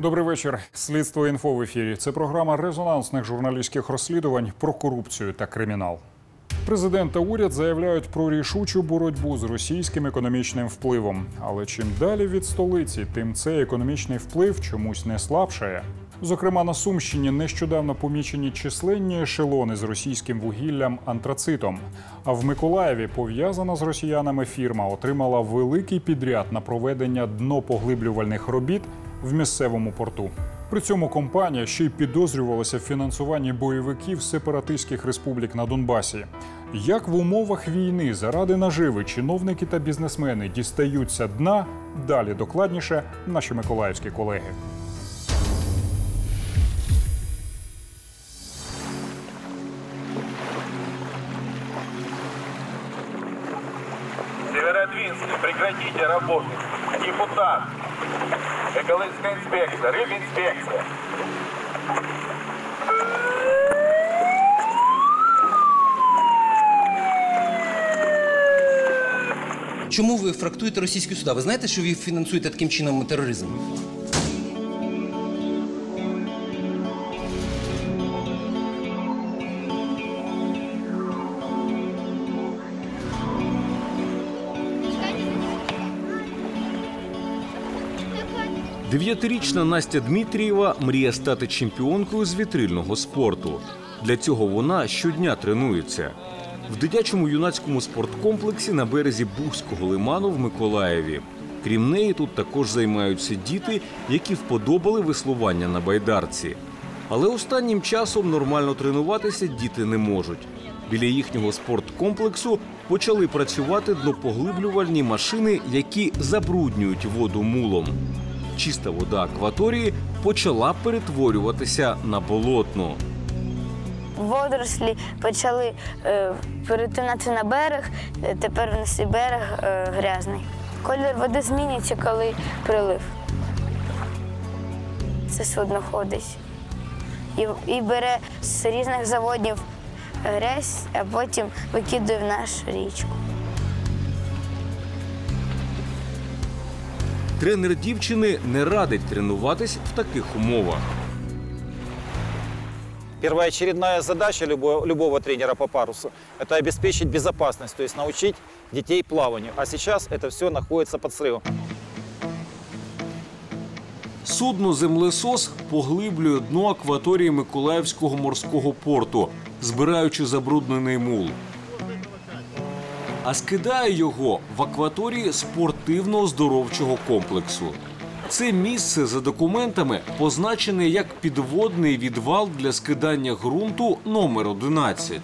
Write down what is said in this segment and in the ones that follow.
Добрий вечір. Слідство інфо в ефірі. Це програма резонансних журналістських розслідувань про корупцію та кримінал. Президент та уряд заявляють про рішучу боротьбу з російським економічним впливом. Але чим далі від столиці, тим цей економічний вплив чомусь не слабшає. Зокрема, на Сумщині нещодавно помічені численні ешелони з російським вугіллям антрацитом. А в Миколаєві пов'язана з росіянами фірма отримала великий підряд на проведення днопоглиблювальних робіт в місцевому порту. При цьому компанія ще й підозрювалася в фінансуванні бойовиків сепаратистських республік на Донбасі. Як в умовах війни заради наживи чиновники та бізнесмени дістаються дна? Далі докладніше наші миколаївські колеги. Инспекция. Чому ви фрактуєте російські суда? Ви знаєте, що ви фінансуєте таким чином тероризм? Дев'ятирічна Настя Дмитрієва мріє стати чемпіонкою з вітрильного спорту. Для цього вона щодня тренується в дитячому юнацькому спорткомплексі на березі Бузького лиману в Миколаєві. Крім неї, тут також займаються діти, які вподобали веслування на байдарці. Але останнім часом нормально тренуватися діти не можуть. Біля їхнього спорткомплексу почали працювати днопоглиблювальні машини, які забруднюють воду мулом. Чиста вода акваторії почала перетворюватися на болотну. водорослі почали е, перетинати на берег, е, тепер у нас і берег е, грязний. Колір води змінюється, коли прилив. Це судно ходить. І, і бере з різних заводів грязь, а потім викидує в нашу річку. Тренер дівчини не радить тренуватись в таких умовах. Первоочередная задача любого, любого тренера по парусу – это обеспечить безопасность, то есть научить детей плаванию. А сейчас это все находится под срывом. Судно землесос поглиблює дно акваторії Миколаївського морського порту, збираючи забруднений мул. А скидає його в акваторії спортивно-оздоровчого комплексу. Це місце за документами позначене як підводний відвал для скидання ґрунту номер 11.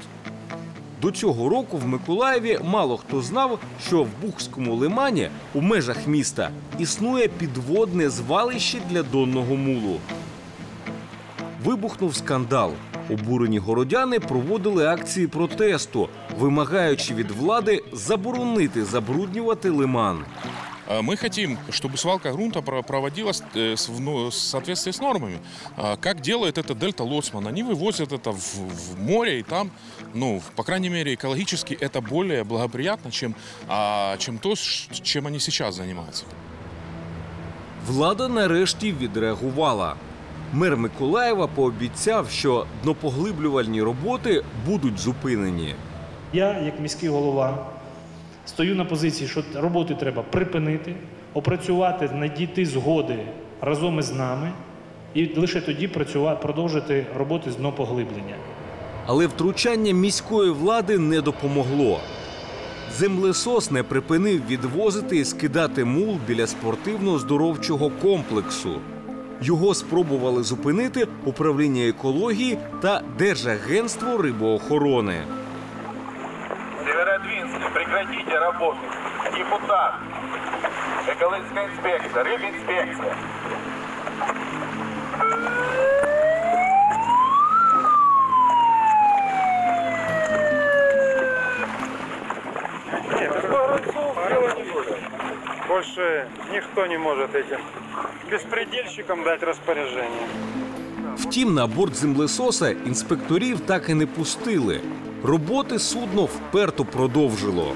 До цього року в Миколаєві мало хто знав, що в Бухському лимані у межах міста існує підводне звалище для донного мулу. Вибухнув скандал. Обурені городяни проводили акції протесту, вимагаючи від влади заборонити забруднювати лиман. А Мы хотим, чтобы свалка грунта про- проводилась э, с- в ну, в соответствии с нормами. А Как делает это Дельта Лоцман? Они вывозят это в, в море, и там, ну, по крайней мере, экологически это более благоприятно, чем, а, чем то, с- чем они сейчас занимаются. Влада нарешті відреагувала. Мер Миколаєва пообіцяв, що днопоглиблювальні роботи будуть зупинені. Я, як міський голова, стою на позиції, що роботи треба припинити, опрацювати, надійти згоди разом із нами, і лише тоді працювати, продовжити роботи з днопоглиблення. Але втручання міської влади не допомогло. Землесос не припинив відвозити і скидати мул біля спортивно-здоровчого комплексу. Його спробували зупинити управління екології та Держагентство рибоохорони. Северодвинск, прекратите работу. Депутат. Экологическая инспекция, рыбинспекция. Больше никто не может этим беспредельщикам дать распоряжение. Втім, на борт землесоса інспекторів так і не пустили. Роботи судно вперто продовжило.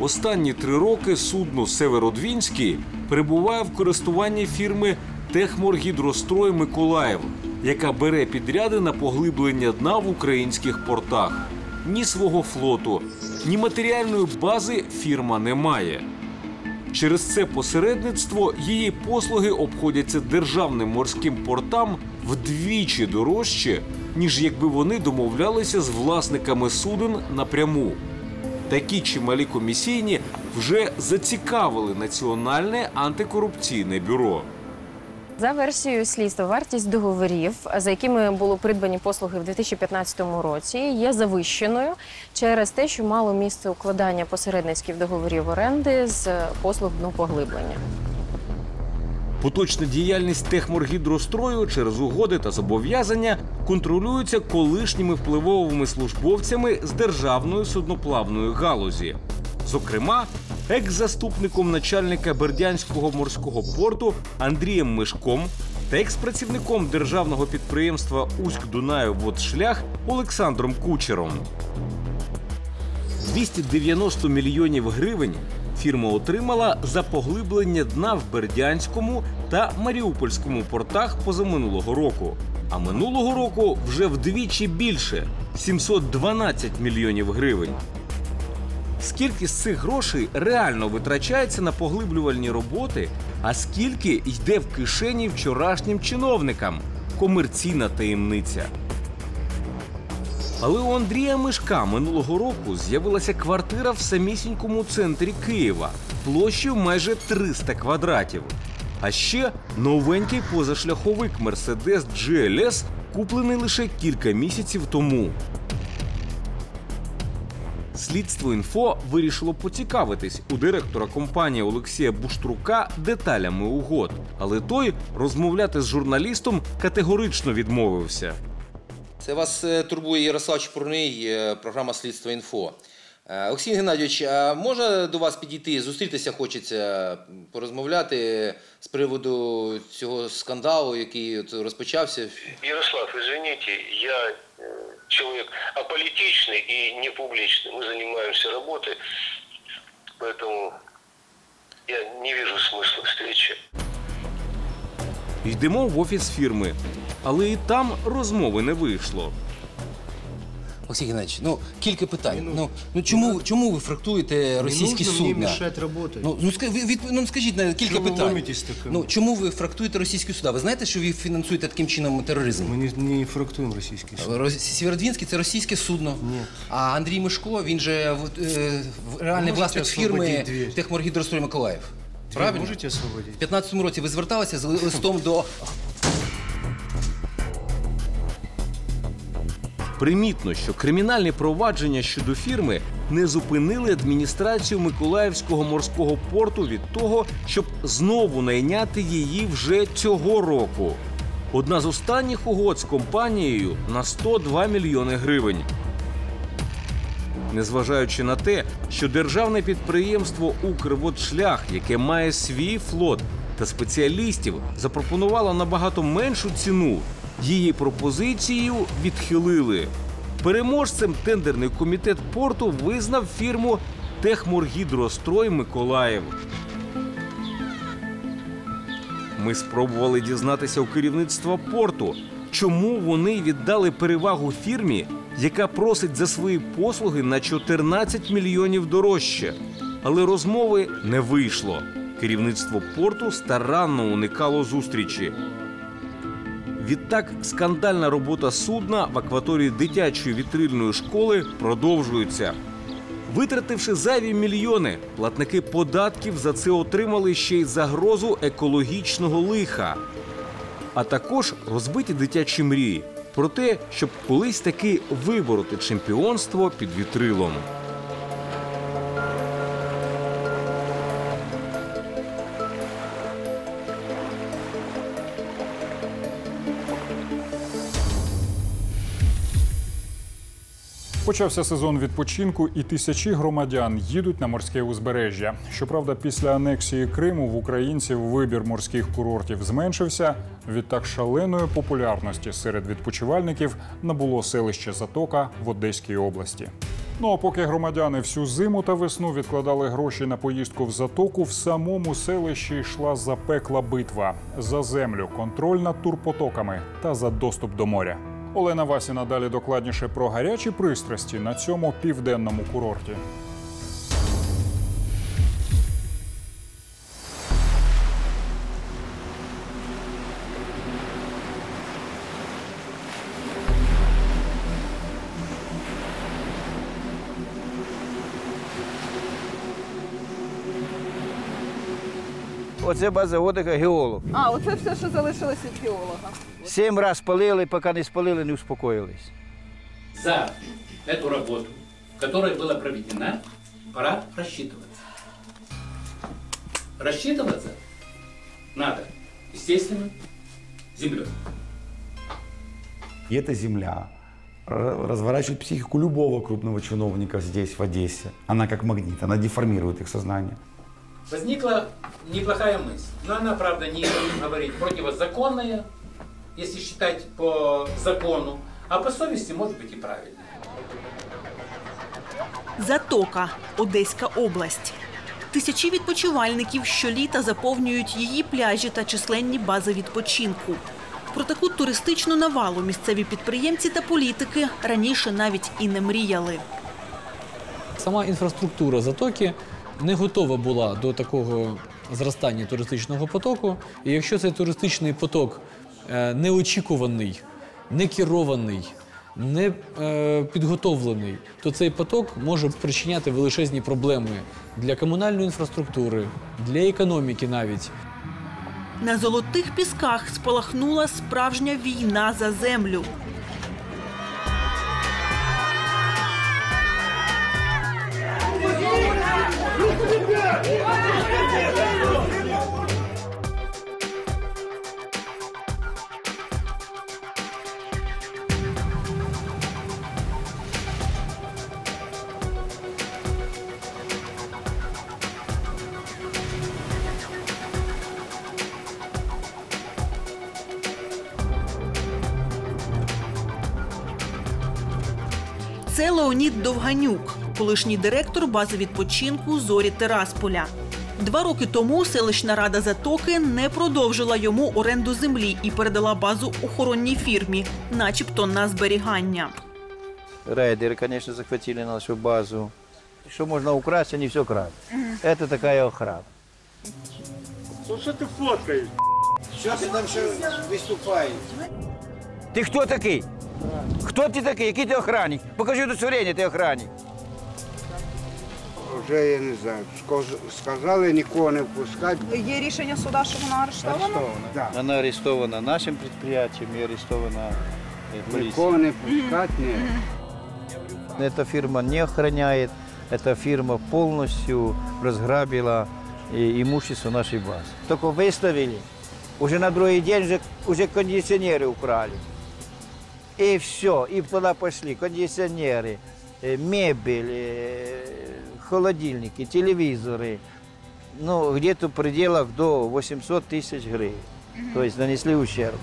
Останні три роки судно Северодвінський перебуває в користуванні фірми Техморгідрострой Миколаїв, яка бере підряди на поглиблення дна в українських портах. Ні свого флоту, ні матеріальної бази фірма не має. Через це посередництво її послуги обходяться державним морським портам вдвічі дорожче, ніж якби вони домовлялися з власниками суден напряму. Такі чималі комісійні вже зацікавили Національне антикорупційне бюро. За версією слідства, вартість договорів, за якими було придбані послуги в 2015 році, є завищеною через те, що мало місце укладання посередницьких договорів оренди з послуг днопоглиблення. Поточна діяльність техморгідрострою через угоди та зобов'язання контролюється колишніми впливовими службовцями з державної судноплавної галузі. Зокрема, екс-заступником начальника Бердянського морського порту Андрієм Мишком та екс-працівником державного підприємства Уськ Дунаю Водшлях Олександром Кучером. 290 мільйонів гривень фірма отримала за поглиблення дна в Бердянському та Маріупольському портах позаминулого року. А минулого року вже вдвічі більше 712 мільйонів гривень. Скільки з цих грошей реально витрачається на поглиблювальні роботи, а скільки йде в кишені вчорашнім чиновникам? Комерційна таємниця. Але у Андрія Мишка минулого року з'явилася квартира в самісінькому центрі Києва площею майже 300 квадратів. А ще новенький позашляховик Mercedes GLS, куплений лише кілька місяців тому. Слідство інфо вирішило поцікавитись у директора компанії Олексія Буштрука деталями угод, але той розмовляти з журналістом категорично відмовився. Це вас е, турбує Ярослав Чепурний, е, програма Слідство інфо. Е, Олексій Геннадійович, а може до вас підійти, зустрітися хочеться, порозмовляти з приводу цього скандалу, який от розпочався? Ярослав, извините, я человек аполитичный и не публичный. Мы занимаемся работой, поэтому я не вижу смысла встречи. Йдемо в офіс фірми, але і там розмови не вийшло. Олексій Геннадійович, ну кілька питань. Ну, ну чому, чому ви фрактуєте російські судна? мешать работать. Ну, ну, ска- ви- від, ну скажіть на кілька Чого ви питань. ломитесь так? Ну чому ви фрактуєте російські суда? Ви знаєте, що ви фінансуєте таким чином тероризм? Мы не, не фрактуем российский суд. Рос- Сєвєродвінський це російське судно. Ні. А Андрій Мишко, він же в- е, в- реальний Можете власник фірми освободити? Техморгідрострой Миколаїв. Правильно? можете освободить? У 15-му році ви зверталися з листом до Примітно, що кримінальні провадження щодо фірми не зупинили адміністрацію Миколаївського морського порту від того, щоб знову найняти її вже цього року. Одна з останніх угод з компанією на 102 мільйони гривень. Незважаючи на те, що державне підприємство Укрводшлях, яке має свій флот та спеціалістів, запропонувало набагато меншу ціну, її пропозицію відхилили. Переможцем тендерний комітет порту визнав фірму Техморгідрострой Миколаїв. Ми спробували дізнатися у керівництва порту, чому вони віддали перевагу фірмі, яка просить за свої послуги на 14 мільйонів дорожче. Але розмови не вийшло. Керівництво порту старанно уникало зустрічі. Відтак, скандальна робота судна в акваторії дитячої вітрильної школи продовжується. Витративши зайві мільйони, платники податків за це отримали ще й загрозу екологічного лиха, а також розбиті дитячі мрії про те, щоб колись таки вибороти чемпіонство під вітрилом. Почався сезон відпочинку, і тисячі громадян їдуть на морське узбережжя. Щоправда, після анексії Криму в українців вибір морських курортів зменшився. Відтак шаленої популярності серед відпочивальників набуло селище Затока в Одеській області. Ну а поки громадяни всю зиму та весну відкладали гроші на поїздку в затоку, в самому селищі йшла запекла битва за землю, контроль над турпотоками та за доступ до моря. Олена Васіна далі докладніше про гарячі пристрасті на цьому південному курорті. Оце база отдиха геолог. А, оце все, що залишилось від геолога. Сім раз спалили, поки не спалили, не успокоїлись. За эту работу, которая была проведена, пора рассчитываться. Рассчитываться надо, естественно, землей. И эта земля р- разворачивает психику любого крупного чиновника здесь, в Одессе. Она как магнит, она деформирует их сознание. Возникла неплохая мысль, но она, правда, не будем говорить противозаконная, если считать по закону, а по совести может быть и правильно. Затока, Одеська область. Тисячі відпочивальників щоліта заповнюють її пляжі та численні бази відпочинку. Про таку туристичну навалу місцеві підприємці та політики раніше навіть і не мріяли. Сама інфраструктура затоки не готова була до такого зростання туристичного потоку. І якщо цей туристичний поток е, неочікуваний, не керований, не підготовлений, то цей поток може спричиняти величезні проблеми для комунальної інфраструктури, для економіки навіть. На золотих пісках спалахнула справжня війна за землю. Довганюк, колишній директор бази відпочинку Зорі Терасполя. Два роки тому селищна рада Затоки не продовжила йому оренду землі і передала базу охоронній фірмі, начебто на зберігання. Рейдеры, конечно, захватили нашу базу. Что можно украсть, они все крадут. Это такая охрана. Ну что ты фоткаешь? Що ти там ще виступаєш? Ти хто такий? Хто ти такий? Який ти охранник? Покажи удостоверення, ти охранник. Вже я не знаю. Скоз- Сказали нікого не впускати. Є рішення суда, що вона арештована? Да. Вона арестована нашим предприятием и арестована э, полицией. Нікого не пускати, ні. Эта фирма не охраняет, эта фирма полностью разграбила э, имущество нашей базы. Только выставили, уже на другой день уже, уже кондиционеры украли. И все, и туда пошли кондиционеры, э, мебель, э, холодильники, телевизоры. Ну, где-то в пределах до 800 тысяч гривен. То есть нанесли ущерб.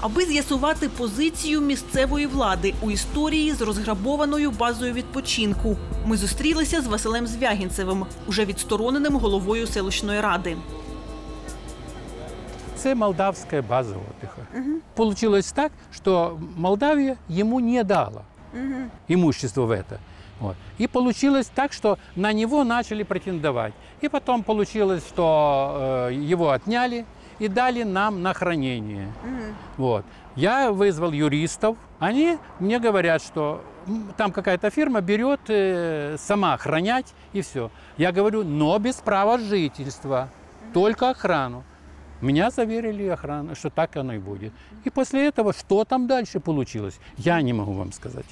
Аби з'ясувати позицію місцевої влади у історії з розграбованою базою відпочинку, ми зустрілися з Василем Звягінцевим, уже відстороненим головою селищної ради. Це молдавська база отдыха. Получилось так, что Молдавия ему не дала имущество в это. Вот. И получилось так, что на него начали претендовать. И потом получилось, что э, его отняли и дали нам на хранение. Вот. Я вызвал юристов. Они мне говорят, что там какая-то фирма берет э, сама охранять и все. Я говорю, но без права жительства, только охрану. Меня заверили охрану, что так оно и будет. И после этого, что там дальше получилось, я не могу вам сказать.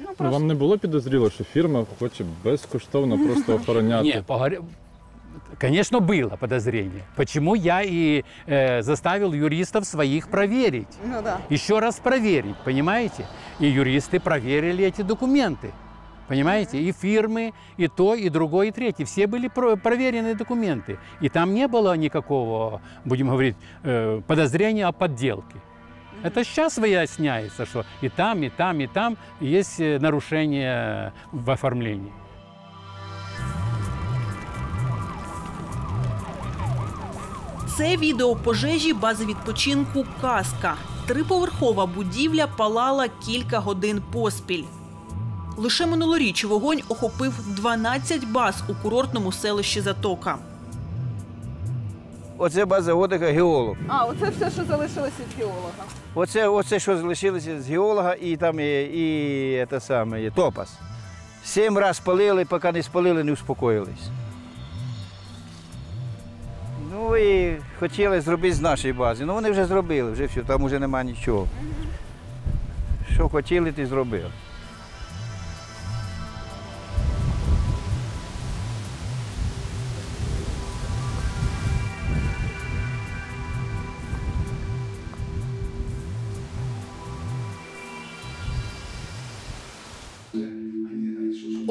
Ну, Вам не було підозріло, що фірма хоче безкоштовно просто охороняти? Не, поговоря- Конечно, было подозрение. Почему я и э, заставил юристов своих проверить? Ну да. Еще раз проверить, понимаете? И юристы проверили эти документы. Понимаете? И фирмы, и то, и другое, и третье. Все были про- проверены документы. И там не было никакого, будем говорить, э, подозрения о подделке. Это сейчас выясняется, что и там, и там, и там есть э, нарушения в оформлении. Це відео пожежі бази відпочинку Каска. Триповерхова будівля палала кілька годин поспіль. Лише минулоріч вогонь охопив 12 баз у курортному селищі Затока. Оце база отдиха геолог. А, оце все, що залишилося від геолога. Оце, оце що залишилося з геолога і там і, і те саме, і топас. Сім раз спалили, поки не спалили, не успокоїлись. Ну і хотіли зробити з нашої бази. Ну вони вже зробили, вже все, там вже немає нічого. Що хотіли, ти зробили.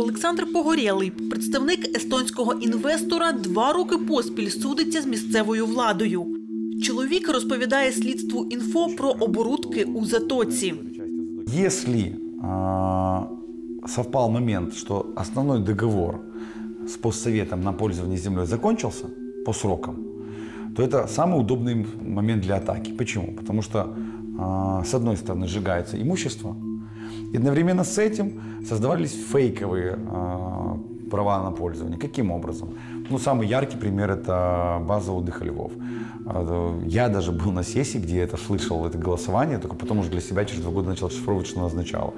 Олександр Погорєлий, представник естонського інвестора, два роки поспіль судиться з місцевою владою. Чоловік розповідає слідству інфо про оборудки у затоці. Если а, совпал момент, что основной договор с постсоветом на пользование землей закончился по срокам, то это самый удобный момент для атаки. Почему? Потому что а, с одной стороны сжигается имущество, и одновременно с этим создавались фейковые а, права на пользование. Каким образом? Ну, самый яркий пример – это база отдыха Львов. А, Я даже был на сессии, где это слышал, это голосование, только потом уже для себя через два года начал шифровывать, что оно означало.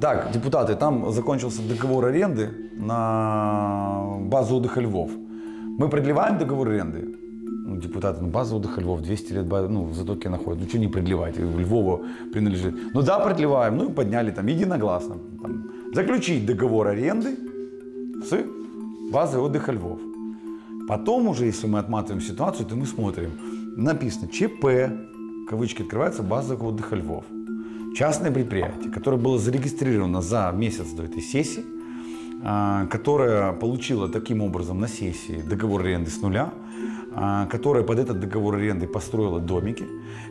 Так, депутаты, там закончился договор аренды на базу отдыха Львов. Мы продлеваем договор аренды? Депутаты, ну, база отдыха Львов, 200 лет, база, ну, в Затоке находят. Ну, что не продлевать? Львову принадлежит. Ну, да, продлеваем. Ну, и подняли там единогласно. Там, заключить договор аренды с базой отдыха Львов. Потом уже, если мы отматываем ситуацию, то мы смотрим. Написано ЧП, кавычки открываются, база отдыха Львов. Частное предприятие, которое было зарегистрировано за месяц до этой сессии, а, которое получило таким образом на сессии договор аренды с нуля, которая под этот договор аренды построила домики,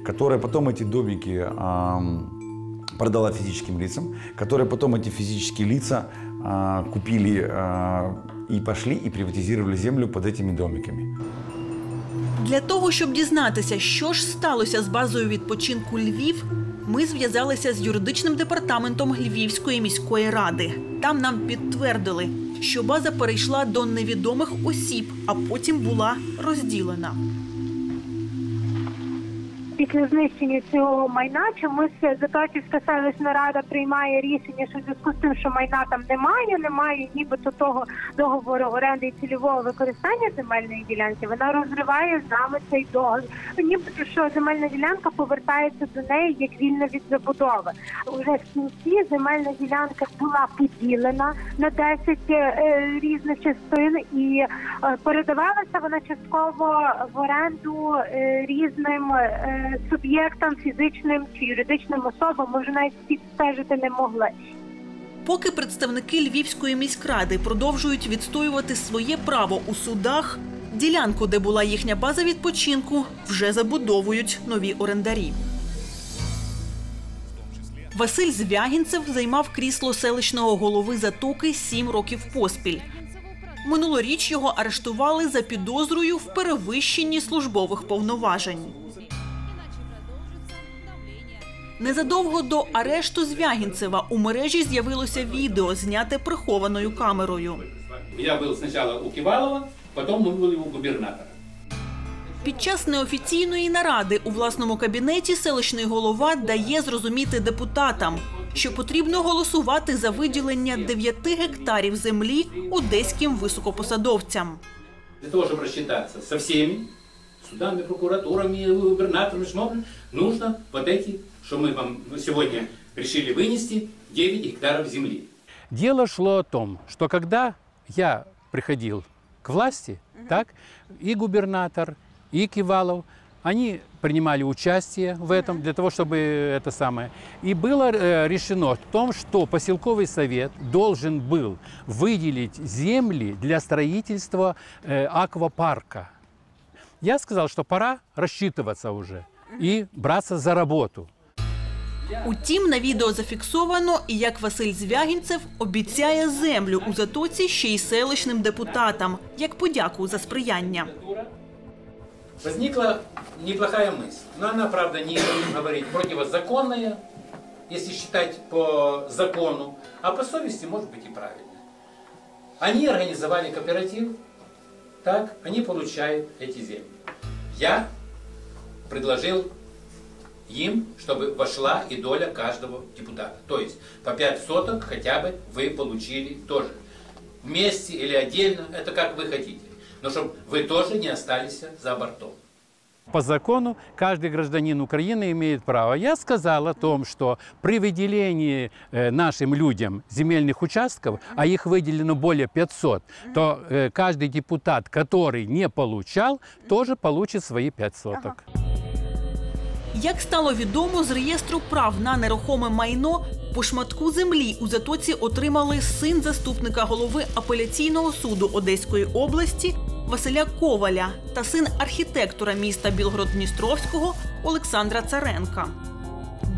которая потом эти домики ам, продала физическим лицам, которые потом эти физические лица а, купили а, и пошли и приватизировали землю под этими домиками. Для того, щоб дізнатися, що ж сталося з базою відпочинку Львів, ми зв'язалися з юридичним департаментом Львівської міської ради. Там нам підтвердили, що база перейшла до невідомих осіб, а потім була розділена. Після знищення цього майна чомусь Заточівська селищна рада приймає рішення, що в зв'язку з тим, що майна там немає, немає нібито того договору оренди і цільового використання земельної ділянки. Вона розриває з нами цей договір. Нібито що земельна ділянка повертається до неї як вільна від забудови. Уже в кінці земельна ділянка була поділена на 10 е, різних частин і е, передавалася вона частково в оренду е, різним е, суб'єктам, фізичним чи юридичним особам. Ми навіть всі стежити не могли. Поки представники Львівської міськради продовжують відстоювати своє право у судах, ділянку, де була їхня база відпочинку, вже забудовують нові орендарі. Василь Звягінцев займав крісло селищного голови Затоки сім років поспіль. Минулоріч його арештували за підозрою в перевищенні службових повноважень. Незадовго до арешту Звягінцева у мережі з'явилося відео, зняте прихованою камерою. Я был сначала у Кивалова, потом мы были у губернатора. Під час неофіційної наради у власному кабінеті селищний голова дає зрозуміти депутатам, що потрібно голосувати за виділення 9 гектарів землі одеським високопосадовцям. Для того, чтобы рассчитаться со всеми, судами, прокуратурами, губернаторами, шмобами, нужно вот эти, что мы вам сегодня решили вынести, 9 гектаров земли. Дело шло о том, что когда я приходил к власти, так, и губернатор, и Кивалов, они принимали участие в этом для того, чтобы это самое. И было э, решено о том, что поселковый совет должен был выделить земли для строительства э, аквапарка. Я сказал, что пора рассчитываться уже. и браться за работу. Утім, на відео зафіксовано, і як Василь Звягінцев обіцяє землю у затоці ще й селищним депутатам, як подяку за сприяння. Возникла неплохая мысль, но она, правда, не будем говорить противозаконная, если считать по закону, а по совести может быть и правильно. Они организовали кооператив, так, они получают эти земли. Я предложил им, чтобы вошла и доля каждого депутата. То есть по 5 соток хотя бы вы получили тоже. Вместе или отдельно, это как вы хотите. Но чтобы вы тоже не остались за бортом. По закону каждый гражданин Украины имеет право. Я сказал о том, что при выделении э, нашим людям земельных участков, а их выделено более 500, то э, каждый депутат, который не получал, тоже получит свои 5 соток. Як стало відомо з реєстру прав на нерухоме майно, по шматку землі у затоці отримали син заступника голови апеляційного суду Одеської області Василя Коваля та син архітектора міста Білгород-Дністровського Олександра Царенка.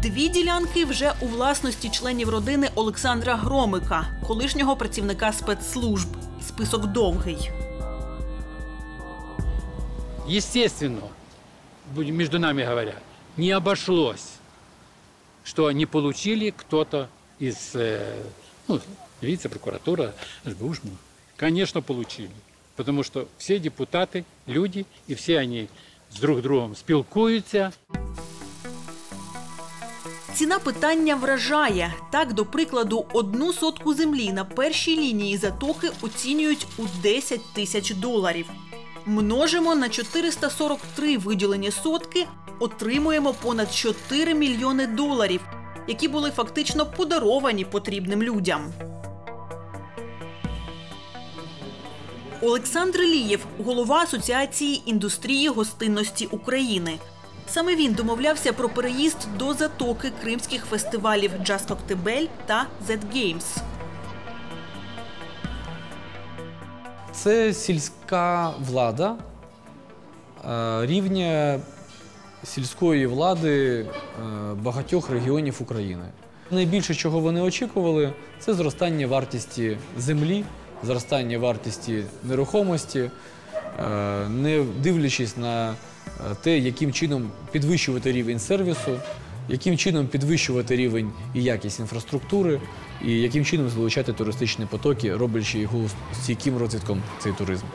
Дві ділянки вже у власності членів родини Олександра Громика, колишнього працівника спецслужб. Список довгий. Естественно, между нами говоря, не обошлось, что не получили кто-то из э, ну, милиция, прокуратура, СБУ. Конечно, получили. Потому что все депутаты – люди, и все они с друг другом спілкуються. Ціна питання вражає. Так, до прикладу, одну сотку землі на першій лінії затоки оцінюють у 10 тисяч доларів. Множимо на 443 виділені сотки, отримуємо понад 4 мільйони доларів, які були фактично подаровані потрібним людям. Олександр Лієв, голова Асоціації індустрії гостинності України. Саме він домовлявся про переїзд до затоки кримських фестивалів Джаз Коктебель та Z Games. Це сільська влада е, рівня сільської влади е, багатьох регіонів України. Найбільше, чого вони очікували, це зростання вартості землі, зростання вартості нерухомості, е, не дивлячись на те, яким чином підвищувати рівень сервісу, яким чином підвищувати рівень і якість інфраструктури, і яким чином залучати туристичні потоки, роблячи його стійким розвитком цей туризм.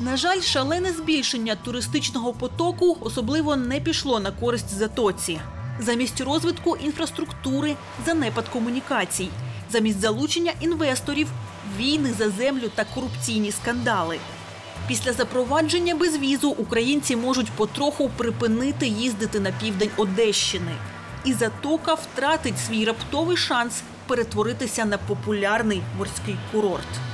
На жаль, шалене збільшення туристичного потоку особливо не пішло на користь затоці. Замість розвитку інфраструктури, занепад комунікацій, замість залучення інвесторів, війни за землю та корупційні скандали. Після запровадження безвізу українці можуть потроху припинити їздити на південь Одещини. І затока втратить свій раптовий шанс перетворитися на популярний морський курорт.